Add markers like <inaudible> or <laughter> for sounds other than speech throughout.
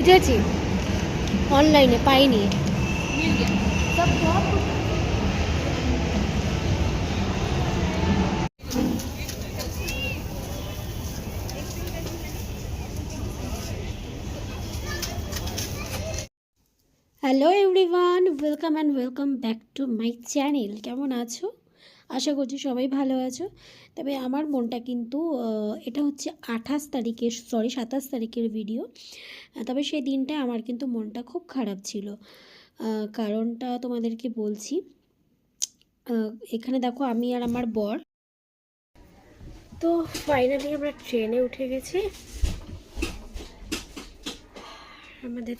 বুঝেছি। অনলাইনে পাইনি। Hello everyone welcome and welcome back to my channel কেমন আছো? আশা করছি সবাই ভালো আছো। তবে আমার মনটা কিন্তু এটা হচ্ছে আঠাশ তারিখের সরি সাতাশ তারিখের ভিডিও তবে সেই দিনটা আমার কিন্তু মনটা খুব খারাপ ছিল। কারণটা তোমাদেরকে বলছি এখানে দেখো আমি আর আমার বর। তো ফাইনালি আমরা ট্রেনে উঠে গেছি। আমাদের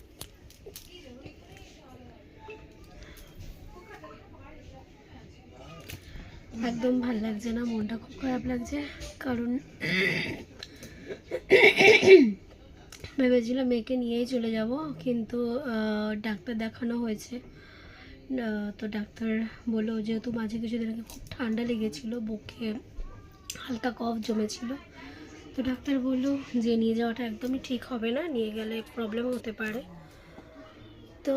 একদম ভালো লাগছে না, মনটা খুব খারাপ লাগছে, কারণ ভেবেছিলাম মেয়েকে নিয়েই চলে যাব, কিন্তু ডাক্তার দেখানো হয়েছে। তো ডাক্তার বলল যেহেতু মাঝে কিছুদিন আগে খুব ঠান্ডা লেগেছিলো, বুকে হালকা কফ জমেছিল, তো ডাক্তার বলল যে নিয়ে যাওয়াটা একদমই ঠিক হবে না, নিয়ে গেলে প্রবলেম হতে পারে। তো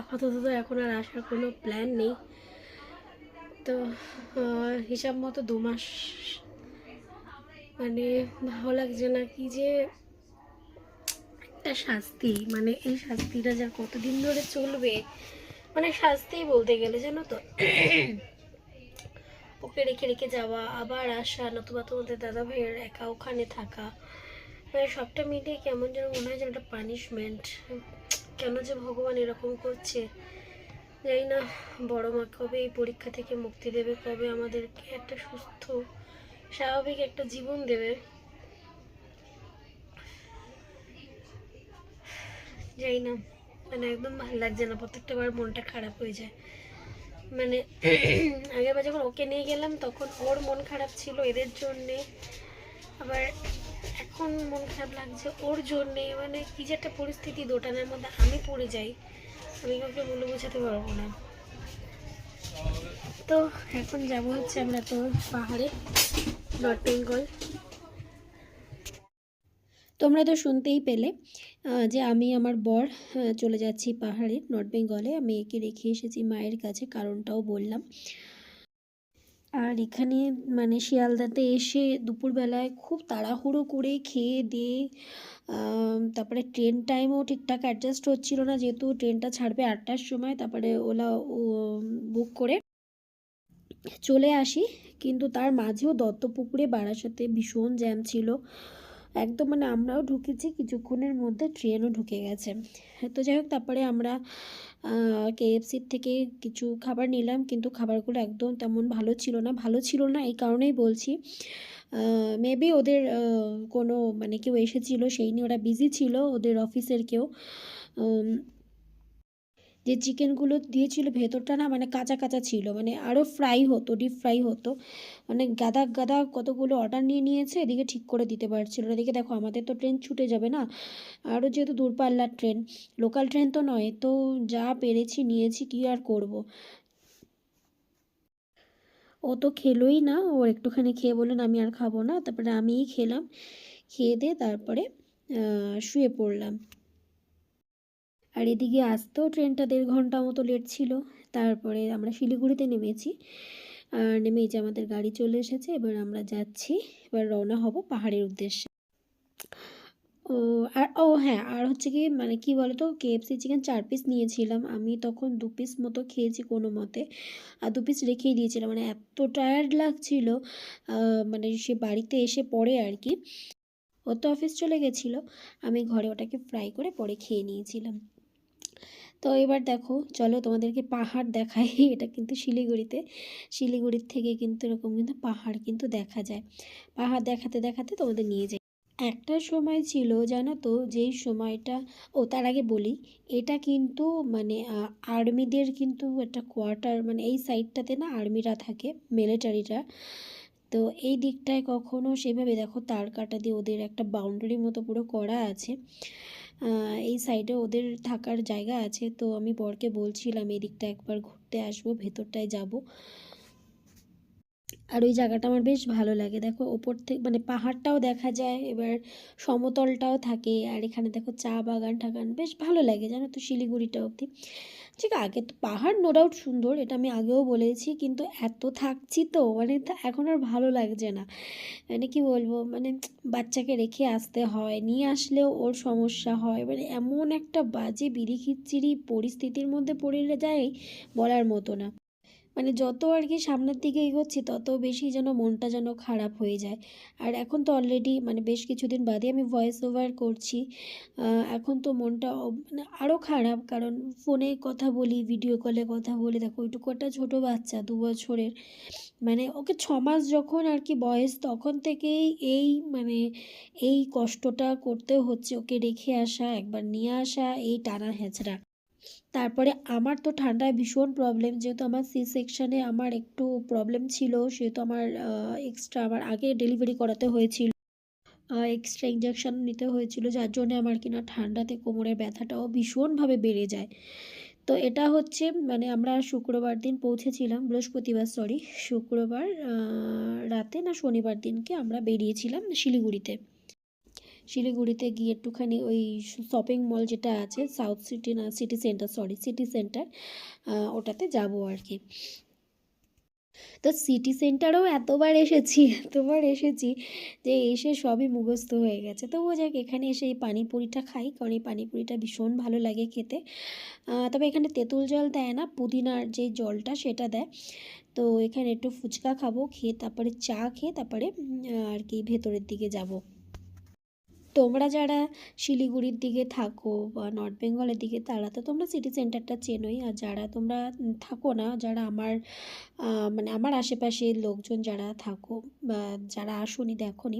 আপাতত তো এখন আর আসার কোনো প্ল্যান নেই। তো হিসাব মতো দু মাস। মানে ভালো লাগছে না কি যে একটা শাস্তি মানে এই শাস্তিটা যা কতদিন ধরে চলবে মানে শাস্তিই বলতে গেলে জানো তো ওকে রেখে রেখে যাওয়া, আবার আসা, নতুবা তোমাদের দাদা ভাইয়ের একা ওখানে থাকা মানে সবটা মিলিয়ে কেমন যেন মনে হয় যেন একটা পানিশমেন্ট কেন যে ভগবান এরকম করছে? জানি না, বড় মা কবে এই পরীক্ষা থেকে মুক্তি দেবে, কবে আমাদেরকে একটা সুস্থ, স্বাভাবিক একটা জীবন দেবে। জানি না মানে একদম ভালো লাগছে না প্রত্যেকটা বার মনটা খারাপ হয়ে যায়। মানে <clears throat> আগেরবার যখন ওকে নিয়ে গেলাম, তখন ওর মন খারাপ ছিল এদের জন্যে, আবার এখন মন খারাপ লাগছে ওর জন্যে মানে কি যে একটা পরিস্থিতি দোটানার মধ্যে আমি পড়ে যাই। আমি কাউকে বলে বোঝাতে পারব না। তো এখন যাব হচ্ছে আমরা তো পাহাড়ে, নর্থ বেঙ্গল। তোমরা তো শুনতেই পেলে যে আমি আমার বর চলে যাচ্ছি পাহাড়ে, নর্থ বেঙ্গলে। আমি একে রেখে এসেছি মায়ের কাছে, কারণটাও বললাম। আর এখানে মানে শিয়ালদাতে এসে দুপুরবেলায় খুব তাড়াহুড়ো করে খেয়ে দিয়ে তারপরে ট্রেন টাইমও ঠিকঠাক অ্যাডজাস্ট হচ্ছিল না যেহেতু ট্রেনটা ছাড়বে আটটার সময়, তারপরে ওলা বুক করে চলে আসি। কিন্তু তার মাঝেও দত্তপুকুরে বারাসাতে ভীষণ জ্যাম ছিল। একদম মানে আমরাও ঢুকেছি, কিছুক্ষণের মধ্যে ট্রেনও ঢুকে গেছে। তো যাই হোক, তারপরে আমরা কেএফসির থেকে কিছু খাবার নিলাম, কিন্তু খাবারগুলো একদম তেমন ভালো ছিল না। ভালো ছিল না, এই কারণেই বলছি। মেবি ওদের কোনো মানে কেউ এসেছিল, সেই নিয়ে ওরা বিজি ছিল, ওদের অফিসের কেউ। যে চিকেনগুলো দিয়েছিল ভেতরটা না মানে কাঁচা কাঁচা ছিল মানে আরও ফ্রাই হতো ডিপ ফ্রাই হতো। মানে গাদা গাদা কতগুলো অর্ডার নিয়ে নিয়েছে, এদিকে ঠিক করে দিতে পারছিল এদিকে দেখো, আমাদের তো ট্রেন ছুটে যাবে না। আরও যেহেতু দূরপাল্লার ট্রেন লোকাল ট্রেন তো নয়, তো যা পেরেছি, নিয়েছি, কী আর করব? ও তো খেলোই না, ও একটুখানি খেয়ে বললেন, আমি আর খাব না। তারপরে আমিই খেলাম, খেয়ে দিয়ে তারপরে শুয়ে পড়লাম। আর এদিকে আসতেও ট্রেনটা দেড় ঘণ্টা মতো লেট ছিল, তারপরে আমরা শিলিগুড়িতে নেমেছি। আর নেমে এই যে আমাদের গাড়ি চলে এসেছে, এবার আমরা যাচ্ছি, এবার রওনা হব পাহাড়ের উদ্দেশ্যে। ও, আর, ও হ্যাঁ আর হচ্ছে কি মানে কি বলতো কেএফসি চিকেন চার পিস নিয়েছিলাম। আমি তখন দু পিস মতো খেয়েছি কোনো মতে, আর দু পিস রেখেই দিয়েছিলাম। মানে এত টায়ার্ড লাগছিল মানে সে বাড়িতে এসে পড়ে আর কি। ও তো অফিস চলে গেছিল, আমি ঘরে ওটাকে ফ্রাই করে পরে খেয়ে নিয়েছিলাম। তো এবার দেখো, চলো তোমাদেরকে পাহাড় দেখাই। <laughs> এটা কিন্তু শিলিগুড়িতে। শিলিগুড়ির থেকে কিন্তু এরকম কিন্তু পাহাড় কিন্তু দেখা যায়। পাহাড় দেখাতে দেখাতে তোমাদের নিয়ে যাই। একটা সময় ছিল, জানো তো, যেই সময়টা, ও তার আগে বলি, এটা কিন্তু মানে আর্মিদের কিন্তু একটা কোয়ার্টার মানে এই সাইডটাতে না আর্মিরা থাকে, মিলিটারিরা। তো এই দিকটায় কখনো সেভাবে দেখো তার কাটা দিয়ে ওদের একটা বাউন্ডারির মতো পুরো করা আছে। এই সাইডে ওদের থাকার জায়গা আছে। তো আমি বরকে বলছিলাম, এই দিকটা একবার ঘুরতে আসব, ভেতরটায় যাব। আর ওই জায়গাটা আমার বেশ ভালো লাগে। দেখো, ওপর থেকে মানে পাহাড়টাও দেখা যায়, এবার সমতলটাও থাকে, আর এখানে দেখো চা বাগান টাগান বেশ ভালো লাগে জানো তো শিলিগুড়িটা অবধি। ঠিক আগে তো পাহাড় নো ডাউট সুন্দর, এটা আমি আগেও বলেছি, কিন্তু এত থাকছি তো মানে এখন আর ভালো লাগছে না। মানে কি বলব মানে বাচ্চাকে রেখে আসতে হয়, নিয়ে আসলেও ওর সমস্যা হয় মানে এমন একটা বাজে বিড়ি খিচ্চিরি পরিস্থিতির মধ্যে পড়ে যায় বলার মতো না। মানে যত আর কি সামনের দিকে এগোচ্ছি, তত বেশি যেন মনটা যেন খারাপ হয়ে যায়। আর এখন তো অলরেডি মানে বেশ কিছুদিন বাদে আমি ভয়েস ওভার করছি। এখন তো মনটা মানে আরও খারাপ, কারণ ফোনে কথা বলি ভিডিও কলে কথা বলি। দেখো, ওইটুকু একটা ছোটো বাচ্চা, দু বছরের। মানে ওকে ছ মাস যখন আর কি বয়স, তখন থেকেই এই মানে এই কষ্টটা করতে হচ্ছে। ওকে রেখে আসা, একবার নিয়ে আসা, এই টানা হেঁচড়া। তারপরে আমার তো ঠান্ডায় ভীষণ প্রবলেম যেহেতু আমার সি সেকশানে আমার একটু প্রবলেম ছিল, সেহেতু আমার এক্সট্রা আমার আগে ডেলিভারি করাতে হয়েছিল এক্সট্রা ইঞ্জেকশন নিতে হয়েছিল, যার জন্য আমার কিনা ঠান্ডাতে কোমরের ব্যথাটাও ভীষণভাবে বেড়ে যায়। তো এটা হচ্ছে মানে আমরা শুক্রবার দিন পৌঁছেছিলাম, বৃহস্পতিবার সরি শুক্রবার রাতে না শনিবার দিনকে আমরা বেরিয়েছিলাম শিলিগুড়িতে। শিলিগুড়িতে গিয়ে একটুখানি ওই শপিং মল যেটা আছে সাউথ সিটি না City Centre sorry City Centre ওটাতে যাব আর কি। তো সিটি সেন্টারেও এতবার এসেছি এতবার এসেছি যে এসে সবই মুখস্থ হয়ে গেছে। তবুও যাক, এখানে এসে এই পানিপুরিটা খাই, কারণ এই পানিপুরিটা ভীষণ ভালো লাগে খেতে। তবে এখানে তেঁতুল জল দেয় না, পুদিনার যে জলটা সেটা দেয়। তো এখানে একটু ফুচকা খাব, খেয়ে তারপরে চা খেয়ে তারপরে আর কি ভেতরের দিকে যাব। তোমরা যারা শিলিগুড়ির দিকে থাকো বা নর্থ বেঙ্গলের দিকে তারা তো তোমরা সিটি সেন্টারটা চেনোই। আর যারা তোমরা থাকো না, যারা আমার মানে আমার আশেপাশের লোকজন যারা থাকো বা যারা আসোনি, দেখোনি,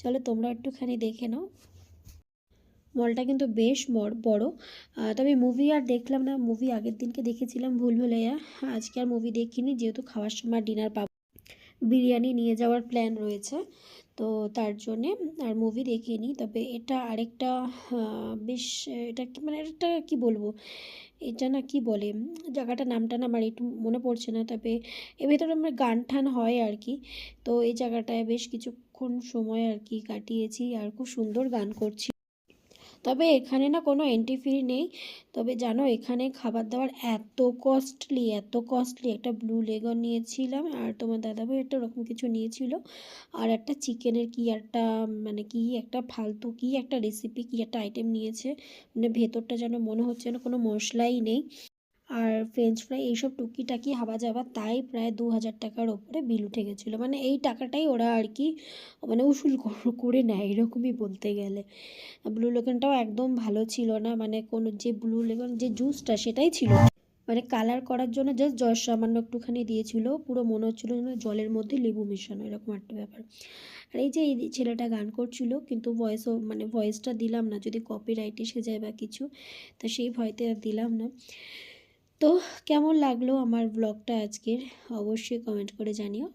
চলো তোমরা একটুখানি দেখে নাও। মলটা কিন্তু বেশ বড় তবে মুভি আর দেখলাম না। মুভি আগের দিনকে দেখেছিলাম ভুল ভুলাইয়া। আজকে আর মুভি দেখিনি, যেহেতু খাওয়ার সময় ডিনার পাবো বিরিয়ানি নিয়ে যাওয়ার প্ল্যান রয়েছে। তো তার জন্যে আর মুভি দেখিনি তবে এটা আরেকটা বেশ, এটা কি মানে একটা কি বলব? এটা না কি বলে? জায়গাটার নামটা না আমার একটু মনে পড়ছে না। তবে এর ভেতরে আমার গান ঠান হয় আর কি। তো এই জায়গাটায় বেশ কিছুক্ষণ সময় আর কি কাটিয়েছি আর খুব সুন্দর গান করছি। তবে এখানে না কোনো এন্ট্রি ফি নেই। তবে জানো এখানে খাবার দাবার এত কস্টলি এত কস্টলি একটা ব্লু লেগন নিয়েছিলাম আর তোমার দাদাভাই একটা ওরকম কিছু নিয়েছিল। আর একটা চিকেনের কি একটা মানে কি একটা ফালতু, কি একটা রেসিপি কি একটা আইটেম নিয়েছে। মানে ভেতরটা যেন মনে হচ্ছে না কোনো মশলাই নেই। আর ফ্রেঞ্চ ফ্রাই এইসব টুকিটাকি হাবা যাবা তাই প্রায় দু হাজার টাকার ওপরে বিল উঠে গেছিল। মানে এই টাকাটাই ওরা আর কি মানে উসুল করে নেয়, এরকমই বলতে গেলে। ব্লু লেগনটাও একদম ভালো ছিল না মানে কোনো যে ব্লু লেগন যে জুসটা সেটাই ছিল মানে কালার করার জন্য জাস্ট জল সামান্য একটুখানি দিয়েছিল, পুরো মনে হচ্ছিল যেন জলের মধ্যে লেবু মেশানো, এরকম একটা ব্যাপার। আর এই যে এই ছেলেটা গান করছিল, কিন্তু ভয়েসও মানে ভয়েসটা দিলাম না, যদি কপিরাইট এসে যায় বা কিছু, তো সেই ভয়তে আর দিলাম না। তো কেমন লাগল আমার ব্লগটা আজকের? অবশ্যই কমেন্ট করে জানিও।